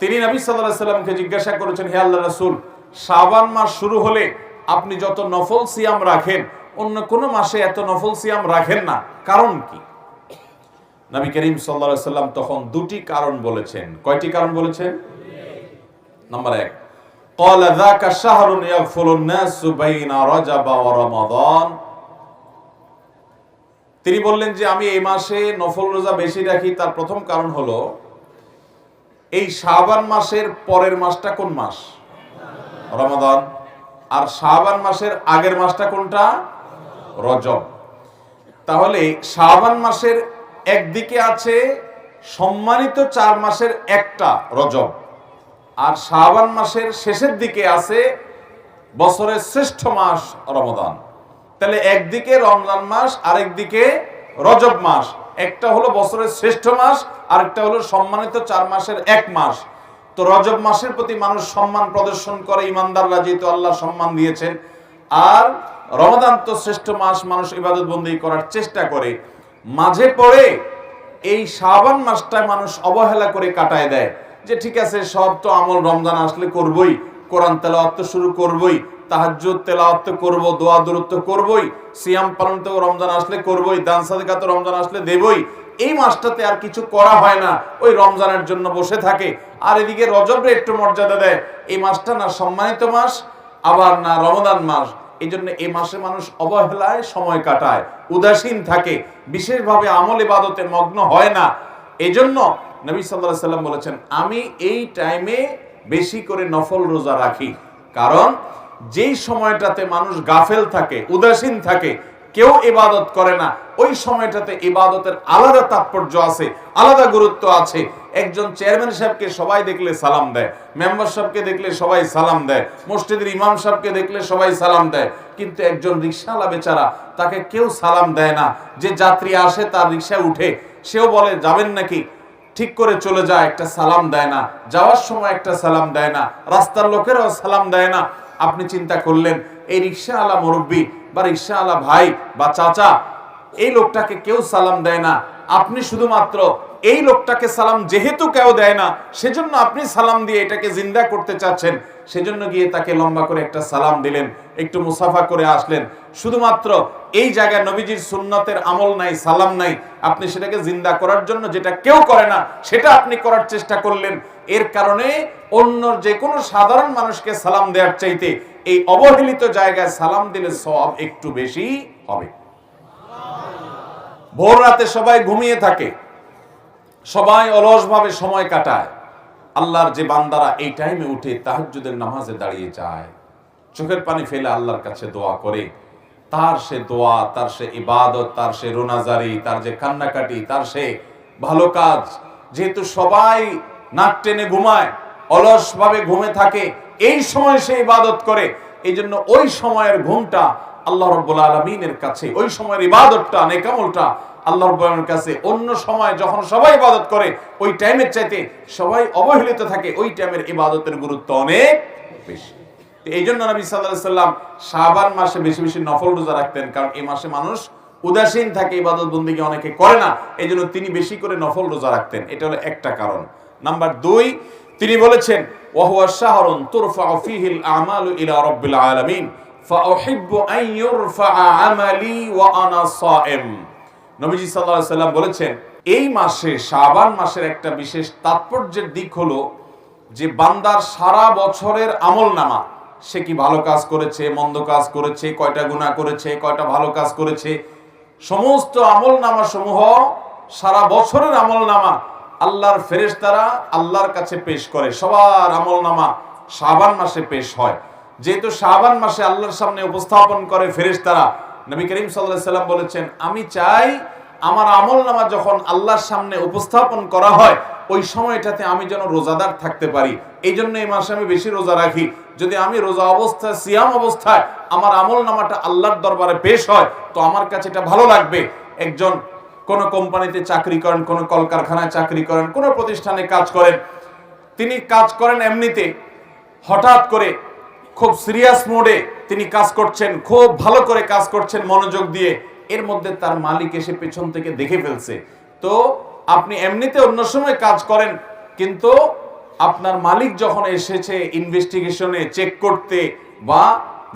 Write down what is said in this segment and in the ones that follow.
তিনি নবী সাল্লাহ সাল্লামকে জিজ্ঞাসা করেছেন হে আল্লাহ রাসূল শাবান মাস শুরু হলে আপনি যত নফল সিয়াম রাখেন অন্য কোনো মাসে এত নফল সিয়াম রাখেন না কারণ কি নবী করিম সাল্লাল্লাহু সাল্লাম তখন দুটি কারণ বলেছেন কয়টি কারণ বলেছেন নাম্বার এক قال ذاك شهر يغفل الناس بين رجب ورمضان তিনি বললেন যে আমি এই মাসে নফল রোজা বেশি রাখি তার প্রথম কারণ হলো এই শাবান মাসের পরের মাসটা কোন মাস? রমাদান। আর শাবান মাসের আগের মাসটা কোনটা? রজব। তাহলে শাবান মাসের একদিকে আছে সম্মানিত চার মাসের একটা রজব। আর শাবান মাসের শেষের দিকে আছে বছরের শ্রেষ্ঠ মাস রমদান। তাহলে একদিকে রমজান মাস, আরেকদিকে রজব মাস। একটা হলো বছরের শ্রেষ্ঠ মাস, আরেকটা হলো সম্মানিত চার মাসের এক মাস। তো রজব মাসের প্রতি মানুষ সম্মান প্রদর্শন করে, ইমানদাররা যেহেতু আল্লাহ সম্মান দিয়েছেন। আর রমাদান তো শ্রেষ্ঠ মাস, মানুষ ইবাদত বন্দী করার চেষ্টা করে। মাঝে পড়ে এই শাবান মাসটা মানুষ অবহেলা করে কাটায় দেয়। যে ঠিক আছে, সব তো আমল রমজান আসলে করবই, কোরআন তেলাওয়াত তো শুরু করবই তাহাজ্জুদ, তেলাওয়াত তো করব দোয়া দূরত্ব করবই, সিয়াম পালন তো রমজান আসলে করবই, দান, সাদিকা তো রমজান আসলে দেবই। এই মাসটাতে আর কিছু করা হয় না, ওই রমজানের জন্য বসে থাকে। আর এদিকে রজবে একটু মর্যাদা দেয়, এই মাসটা না সম্মানিত মাস, আবার না রমদান মাস। এই জন্য এই মাসে মানুষ অবহেলায় সময় কাটায়, উদাসীন থাকে, বিশেষভাবে আমল ইবাদতে মগ্ন হয় না। এই জন্য নবী সাল্লাহ সাল্লাম বলেছেন, আমি এই টাইমে বেশি করে নফল রোজা রাখি। কারণ যেই সময়টাতে মানুষ গাফেল থাকে, উদাসীন থাকে, কেউ ইবাদত করে না, ওই সময়টাতে ইবাদতের আলাদা তাৎপর্য আছে, আলাদা গুরুত্ব আছে। একজন চেয়ারম্যান সাহেবকে সবাই দেখলে সালাম দেয়, মেম্বার সাহেবকে দেখলে সবাই সালাম দেয়, মসজিদের ইমাম সাহেবকে দেখলে সবাই সালাম দেয়, কিন্তু একজন রিক্সাওয়ালা বেচারা তাকে কেউ সালাম দেয় না। যে যাত্রী আসে তার রিক্সায় উঠে, সেও বলে, যাবেন নাকি? ঠিক করে চলে যায়, একটা সালাম দেয় না, যাওয়ার সময় একটা সালাম দেয় না, রাস্তার লোকেরাও সালাম দেয় না। আপনি চিন্তা করলেন এই রিক্সা আলা মুরব্বী বা রিক্সা আলা ভাই বা চাচা এই লোকটাকে কেউ সালাম দেয় না। আপনি শুধুমাত্র এই লোকটাকে সালাম যেহেতু কেউ দেয় না, সেজন্য আপনি সালাম দিয়ে এটাকে জিন্দা করতে চাচ্ছেন। সেজন্য গিয়ে তাকে লম্বা করে একটা সালাম দিলেন, একটু মুসাফা করে আসলেন। শুধুমাত্র এই জায়গায় নবীজির সুন্নতের আমল নাই, সালাম নাই। আপনি সেটাকে জিন্দা করার জন্য যেটা কেউ করে না, সেটা আপনি করার চেষ্টা করলেন। এর কারণে অন্য যে কোনো সাধারণ মানুষকে সালাম দেওয়ার চাইতে এই অবহেলিত জায়গায় সালাম দিলে সব একটু বেশি হবে। ভোর রাতে সবাই ঘুমিয়ে থাকে। সবাই অলসভাবে সময় কাটায়। আল্লাহর যে বান্দারা এই টাইমে উঠে তাহাজ্জুদের নামাজে দাঁড়িয়ে যায়। চোখের পানি ফেলে আল্লাহর কাছে দোয়া করে। তার সে দোয়া, তার সে ইবাদত, তার সে রোনাজারি, তার যে কান্নাকাটি, তার সে ভালো কাজ। যেহেতু সবাই নাক টেনে ঘুমায়, অলসভাবে ঘুমে থাকে, এই সময় সে ইবাদত করে। এই জন্য ওই সময়ের ঘুমটা আল্লাহ রব্বুল আলমিনের কাছে, ওই সময়ের ইবাদতটা, নেকামলটা আল্লাহ কাছে, অন্য সময় যখন সবাই ইবাদত করে, ওই টাইমের চাইতে সবাই অবহেলিত থাকে, ওই টাইমের ইবাদতের গুরুত্ব অনেক বেশি। এই জন্য নবী সাল্লাহ সাল্লাম শাবান মাসে বেশি বেশি নফল রোজা রাখতেন, কারণ এই মাসে মানুষ উদাসীন থাকে, ইবাদত বন্দিকে অনেকে করে না এই জন্য তিনি বেশি করে নফল রোজা রাখতেন। এটা হলো একটা কারণ। নাম্বার দুই, তিনি বলেছেন ওয়াহুয়া শাহরুন তুরফা ফিহিল ইলা রাব্বিল আলামিন। নবীজি আলাইহি সাল্লাম বলেছেন, এই মাসে, শাবান মাসের একটা বিশেষ তাৎপর্যের দিক হলো যে বান্দার সারা বছরের আমল সে কি ভালো কাজ করেছে, মন্দ কাজ করেছে, কয়টা গুণা করেছে, কয়টা ভালো কাজ করেছে? সমস্ত আমল নামা সমূহ, সারা বছরের আমল নামা আল্লাহর ফেরেশতারা আল্লাহর কাছে পেশ করে। সবার আমল নামা শাবান মাসে পেশ হয়। যেহেতু শাবান মাসে আল্লাহর সামনে উপস্থাপন করে ফেরেশতারা, নবী করিম সাল্লাল্লাহু সাল্লাম বলেছেন, আমি চাই আমার আমল নামা যখন আল্লাহর সামনে উপস্থাপন করা হয়, ওই সময়টাতে আমি যেন রোজাদার থাকতে পারি। এই জন্য এই মাসে আমি বেশি রোজা রাখি। যদি আমি রোজা অবস্থায়, সিয়াম অবস্থায় আমার আমল নামাটা আল্লাহর দরবারে পেশ হয়, তো আমার কাছে এটা ভালো লাগবে। একজন কোন কোম্পানিতে চাকরি করেন, কোন কলকারখানায় চাকরি করেন, কোন প্রতিষ্ঠানে কাজ করেন, তিনি কাজ করেন এমনিতে, হঠাৎ করে খুব সিরিয়াস মোডে তিনি কাজ করছেন, খুব ভালো করে কাজ করছেন মনোযোগ দিয়ে। এর মধ্যে তার মালিক এসে পেছন থেকে দেখে ফেলছে। তো আপনি এমনিতে অন্য সময় কাজ করেন, কিন্তু আপনার মালিক যখন এসেছে ইনভেস্টিগেশনে চেক করতে বা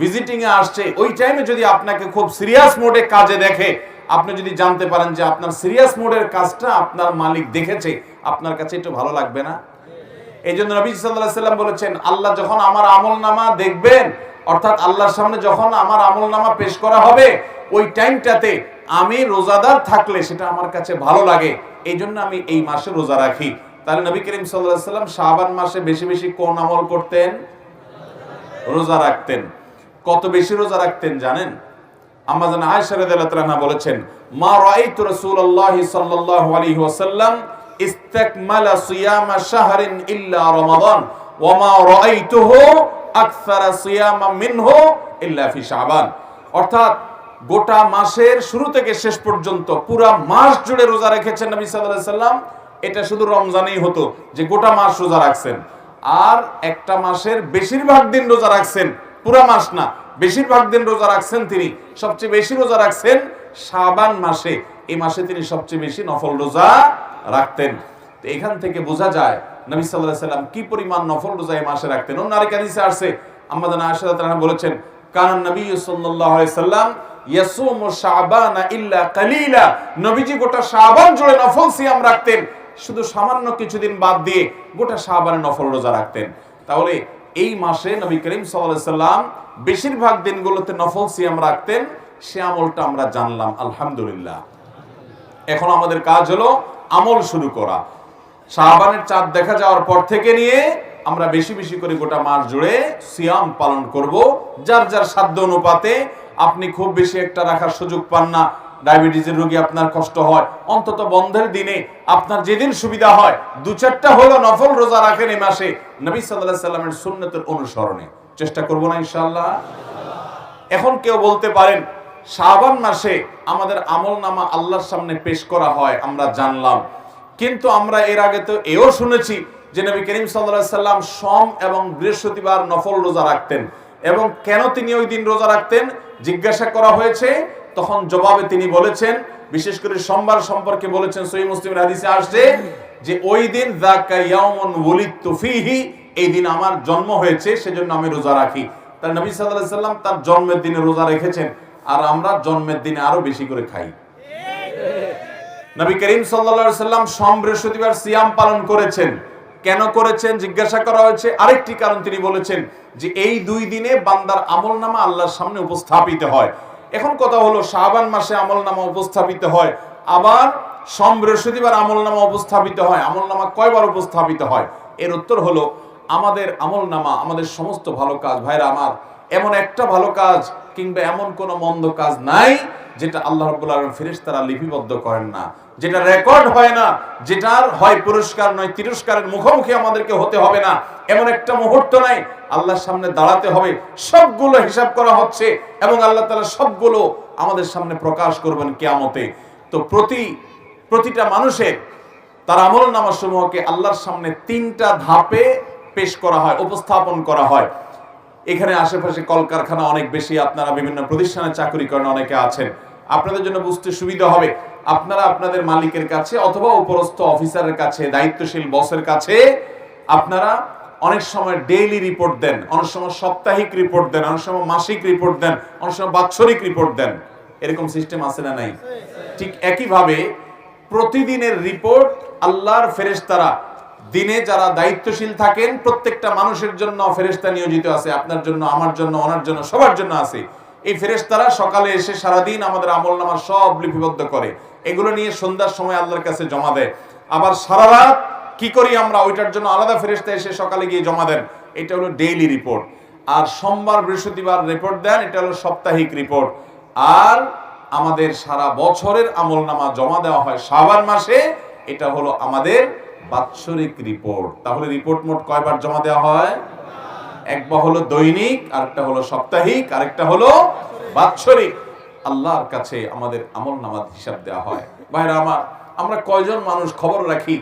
ভিজিটিং এ আসছে, ওই টাইমে যদি আপনাকে খুব সিরিয়াস মোডে কাজে দেখে, আপনি যদি জানতে পারেন যে আপনার সিরিয়াস মোডের কাজটা আপনার মালিক দেখেছে, আপনার কাছে একটু ভালো লাগবে না? এই জন্য নবী সাল্লাহ সাল্লাম বলেছেন, আল্লাহ যখন আমার আমল নামা দেখবেন, অর্থাৎ আল্লাহর সামনে যখন আমার আমল নামা পেশ করা হবে, ওই টাইমটাতে আমি রোজাদার থাকলে সেটা আমার কাছে ভালো লাগে। এই জন্য আমি এই মাসে রোজা রাখি। তাহলে নবী করিম সাল্লাহ সাল্লাম শাহবান মাসে বেশি বেশি কোন আমল করতেন? রোজা রাখতেন। কত বেশি রোজা রাখতেন জানেন? আমাজন আয়েশা রাদিয়াল্লাহু তাআলা বলেছেন, মা রাআইতু রাসূলুল্লাহি সাল্লাল্লাহু আলাইহি ওয়াসাল্লাম ইস্তাকমালা সিয়ামা শাহরিন ইল্লা রমাদান, ওয়া মা রাআইতুহু আকসারা সিয়ামা মিনহু ইল্লা ফি শাবান। অর্থাৎ গোটা মাসের শুরু থেকে শেষ পর্যন্ত পুরা মাস জুড়ে রোজা রেখেছেন নবী সাল্লাল্লাহু আলাইহি সাল্লাম এটা শুধু রমজানেই হতো যে গোটা মাস রোজা রাখছেন। আর একটা মাসের বেশিরভাগ দিন রোজা রাখছেন, পুরা মাস না, বেশিরভাগ দিন রোজা রাখছেন তিনি। সবচেয়ে বেশি রোজা রাখছেন শাবান মাসে। এই মাসে তিনি সবচেয়ে বেশি নফল রোজা রাখতেন। তো এখান থেকে বোঝা যায় নবী আলাইহি সাল্লাম কি পরিমাণ নফল রোজা এই মাসে রাখতেন। অন্য আরেক হাদিসে আসছে আমাদের রাদিয়াল্লাহু আনহা বলেছেন কারণ নবী আলাইহি সাল্লাম ইয়াসুমু শাবানা ইল্লা কালিলা। নবীজি গোটা শাবান জুড়ে নফল সিয়াম রাখতেন। শুধু সামান্য কিছুদিন বাদ দিয়ে গোটা শাবানে নফল রোজা রাখতেন। তাহলে এই মাসে নবী করিম সাল্লাম বেশিরভাগ দিনগুলোতে নফল সিয়াম রাখতেন। সে আমলটা আমরা জানলাম, আলহামদুলিল্লাহ। এখন আমাদের কাজ হলো আমল শুরু করা। শাহবানের চাঁদ দেখা যাওয়ার পর থেকে নিয়ে আমরা বেশি বেশি করে গোটা মাস জুড়ে সিয়াম পালন করব। যার যার সাধ্য অনুপাতে আপনি খুব বেশি একটা রাখার সুযোগ পান না, ডায়াবেটিসের রোগী আপনার কষ্ট হয়, অন্তত বন্ধের দিনে আপনার যেদিন সুবিধা হয়, দু চারটা হলো নফল রোজা রাখেন এই মাসে, নবী সাল্লাল্লাহু সাল্লামের সুন্নতের অনুসরণে। চেষ্টা করব না ইনশাআল্লাহ। এখন কেউ বলতে পারেন শাবান মাসে আমাদের আমল নামা আল্লাহর সামনে পেশ করা হয়, আমরা জানলাম। কিন্তু আমরা এর আগে তো এও শুনেছি যে নবী করিম সাল্লাল্লাহু সাল্লাম সোম এবং বৃহস্পতিবার নফল রোজা রাখতেন। এবং কেন তিনি ওই দিন রোজা রাখতেন? জিজ্ঞাসা করা হয়েছে, তখন জবাবে তিনি বলেছেন, বিশেষ করে সোমবার সম্পর্কে বলেছেন, সহি মুসলিমের হাদিসে আসছে যে ওই দিন এই দিন আমার জন্ম হয়েছে, সেজন্য আমি রোজা রাখি। তার নবী আলাইহি সাল্লাম তার জন্মের দিনে রোজা রেখেছেন। আর আমরা জন্মের দিনে আরও বেশি করে খাই। নবী করিম সাল্লাম সম বৃহস্পতিবার সিয়াম পালন করেছেন। কেন করেছেন? জিজ্ঞাসা করা হয়েছে। আরেকটি কারণ তিনি বলেছেন যে এই দুই দিনে বান্দার আমলনামা আল্লাহর সামনে উপস্থাপিত হয়। এখন কথা হলো, শাবান মাসে আমলনামা উপস্থাপিত হয়, আবার সম বৃহস্পতিবার আমলনামা উপস্থাপিত হয়। আমলনামা কয়বার উপস্থাপিত হয়? এর উত্তর হলো, আমাদের আমলনামা, আমাদের সমস্ত ভালো কাজ, ভাইরা আমার, এমন একটা ভালো কাজ কিংবা এমন কোন মন্দ কাজ নাই যেটা আল্লাহ রাব্বুল আলামিন ফেরেশতারা লিপিবদ্ধ করেন না। যেটা রেকর্ড হয় না, যেটার হয় পুরস্কার নয়, তিরস্কারের মুখোমুখি আমাদেরকে হতে হবে না। এমন একটা মুহূর্ত নাই, আল্লাহর সামনে দাঁড়াতে হবে। সবগুলো হিসাব করা হচ্ছে এবং আল্লাহ তাআলা সবগুলো আমাদের সামনে প্রকাশ করবেন কিয়ামতে। তো প্রতি, প্রতিটা মানুষের তার আমল সমূহকে আল্লাহর সামনে তিনটা ধাপে পেশ করা হয়, উপস্থাপন করা হয়। এখানে আশেপাশে কলকারখানা অনেক বেশি, আপনারা বিভিন্ন প্রতিষ্ঠানে চাকরি করেন, অনেকে আছেন। আপনাদের জন্য বুঝতে সুবিধা হবে, আপনারা আপনাদের মালিকের কাছে অথবা উপরস্থ অফিসারের কাছে, দায়িত্বশীল বসের কাছে, আপনারা অনেক সময় ডেইলি রিপোর্ট দেন, অনেক সময় সাপ্তাহিক রিপোর্ট দেন, অনেক সময় মাসিক রিপোর্ট দেন, অনেক সময় বাৎসরিক রিপোর্ট দেন। এরকম সিস্টেম আছে না নাই? ঠিক একইভাবে প্রতিদিনের রিপোর্ট আল্লাহর ফেরেশতারা দিনে যারা দায়িত্বশীল থাকেন, প্রত্যেকটা মানুষের জন্য ফেরেশতা নিয়োজিত আছে। আপনার জন্য, আমার জন্য, ওনার জন্য, সবার জন্য আছে। এই ফেরেশতারা সকালে এসে সারাদিন আমাদের আমল নামার সব লিপিবদ্ধ করে। এগুলো নিয়ে সন্ধ্যার সময় আল্লাহর কাছে জমা দেয়। আবার সারা রাত কি করি আমরা? ওইটার জন্য আলাদা ফেরেশতা এসে সকালে গিয়ে জমা দেন। এটা হলো ডেইলি রিপোর্ট আর সোমবার, বৃহস্পতিবার রিপোর্ট দেন, এটা হলো সাপ্তাহিক রিপোর্ট আর আমাদের সারা বছরের আমল নামা জমা দেওয়া হয় শাবান মাসে, এটা হলো আমাদের বাৎসরিক রিপোর্ট তাহলে রিপোর্ট মোট কয়বার জমা দেওয়া হয়? একবার হলো দৈনিক, আরেকটা হলো সাপ্তাহিক, আরেকটা হলো বাৎসরিক। আল্লাহর কাছে আমাদের আমল নামাজ হিসাব দেওয়া হয়। ভাইরা আমার, আমরা কয়জন মানুষ খবর রাখি?